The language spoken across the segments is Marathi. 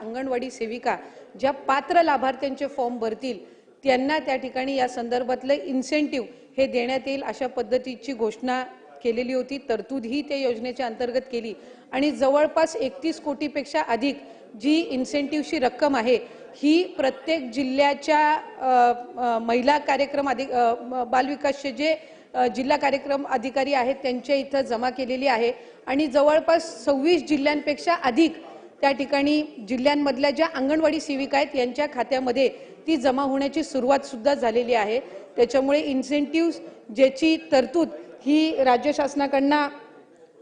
अंगणवाडी सेविका ज्या पात्र लाभार्थ्यांचे फॉर्म भरतील त्यांना त्या ठिकाणी या संदर्भातलं इन्सेंटिव्ह हे देण्यात येईल अशा पद्धतीची घोषणा केलेली होती. तरतूद ही त्या योजनेच्या अंतर्गत केली. आणि जवळपास एकतीस कोटीपेक्षा अधिक जी इन्सेंटिव्हची रक्कम आहे ही प्रत्येक जिल्ह्याच्या महिला कार्यक्रम अधिक बालविकासचे जे जिल्हा कार्यक्रम अधिकारी आहेत त्यांच्या इथं जमा केलेली आहे. आणि जवळपास सव्वीस जिल्ह्यांपेक्षा अधिक त्या ठिकाणी जिल्ह्यांमधल्या ज्या अंगणवाडी सेविका आहेत यांच्या खात्यामध्ये ती जमा होण्याची सुरुवात सुद्धा झालेली आहे. त्याच्यामुळे इन्सेंटिव्ह ज्याची तरतूद ही राज्य शासनाकडनं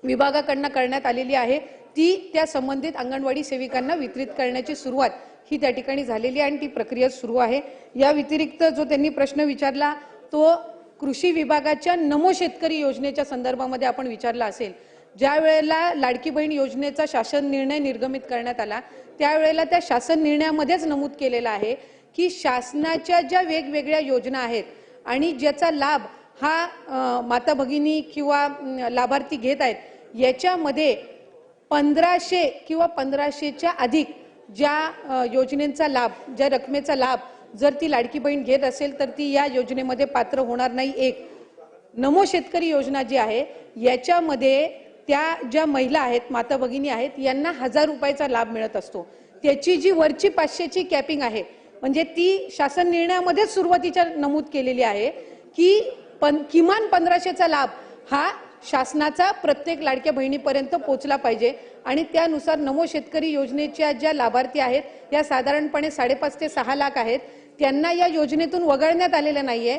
विभागाकडनं करण्यात आलेली आहे ती त्या संबंधित अंगणवाडी सेविकांना वितरित करण्याची सुरुवात ही त्या ठिकाणी झालेली आहे आणि ती प्रक्रिया सुरू आहे. या व्यतिरिक्त जो त्यांनी प्रश्न विचारला तो कृषी विभागाच्या नमो शेतकरी योजनेच्या संदर्भामध्ये आपण विचारला असेल. ज्या वेळेला लाडकी बहीण योजनेचा शासन निर्णय निर्गमित करण्यात आला त्यावेळेला त्या शासन निर्णयामध्येच नमूद केलेलं आहे की शासनाच्या ज्या वेगवेगळ्या योजना आहेत आणि ज्याचा लाभ हा माता भगिनी किंवा लाभार्थी घेत आहेत याच्यामध्ये पंधराशे किंवा पंधराशेच्या अधिक ज्या योजनेचा लाभ ज्या रकमेचा लाभ जर ती लाडकी बहीण घेत असेल तर ती या योजनेमध्ये पात्र होणार नाही. एक नमो शेतकरी योजना जी आहे याच्यामध्ये त्या ज्या महिला आहेत माता भगिनी आहेत यांना हजार रुपयाचा लाभ मिळत असतो. त्याची जी वरची पाचशेची कॅपिंग आहे म्हणजे ती शासन निर्णयामध्येच सुरुवातीच्या नमूद केलेली आहे की पण किमान पंधराशेचा लाभ हा शासनाचा प्रत्येक लाडक्या बहिणीपर्यंत पोहोचला पाहिजे आणि त्यानुसार नमो शेतकरी योजनेच्या ज्या लाभार्थी आहेत या साधारणपणे साडेपाच ते सहा लाख आहेत त्यांना या योजनेतून वगळण्यात आलेलं नाहीये.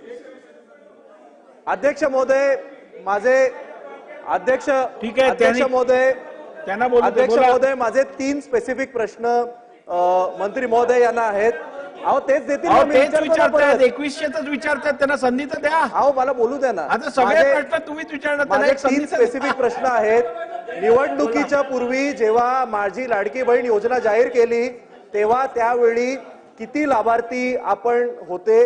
अध्यक्ष महोदय माझे अध्यक्ष ठीक आहे, अध्यक्ष महोदय त्यांना अध्यक्ष. महोदय माझे तीन स्पेसिफिक प्रश्न मंत्री महोदय यांना आहेत अहो तेच देतील. एकवीसशेच विचारतात त्यांना संधी तर द्या अहो मला बोलू द्या ना आता सगळे प्रश्न तुम्हीच विचारणार तीन. स्पेसिफिक प्रश्न आहेत निवडणुकीच्या पूर्वी जेव्हा माझी लाडकी बहीण योजना जाहीर केली तेव्हा त्यावेळी किती लाभार्थी आपण होते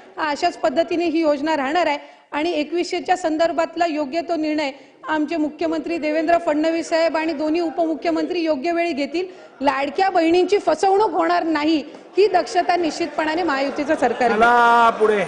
अशाच पद्धतीने ही योजना राहणार आहे. आणि एकवीसशेच्या संदर्भातला योग्य तो निर्णय आमचे मुख्यमंत्री देवेंद्र फडणवीस साहेब आणि दोन्ही उपमुख्यमंत्री योग्य वेळी घेतील. लाडक्या बहिणींची फसवणूक होणार नाही ही दक्षता निश्चितपणाने महायुतीचं सरकार पुढे.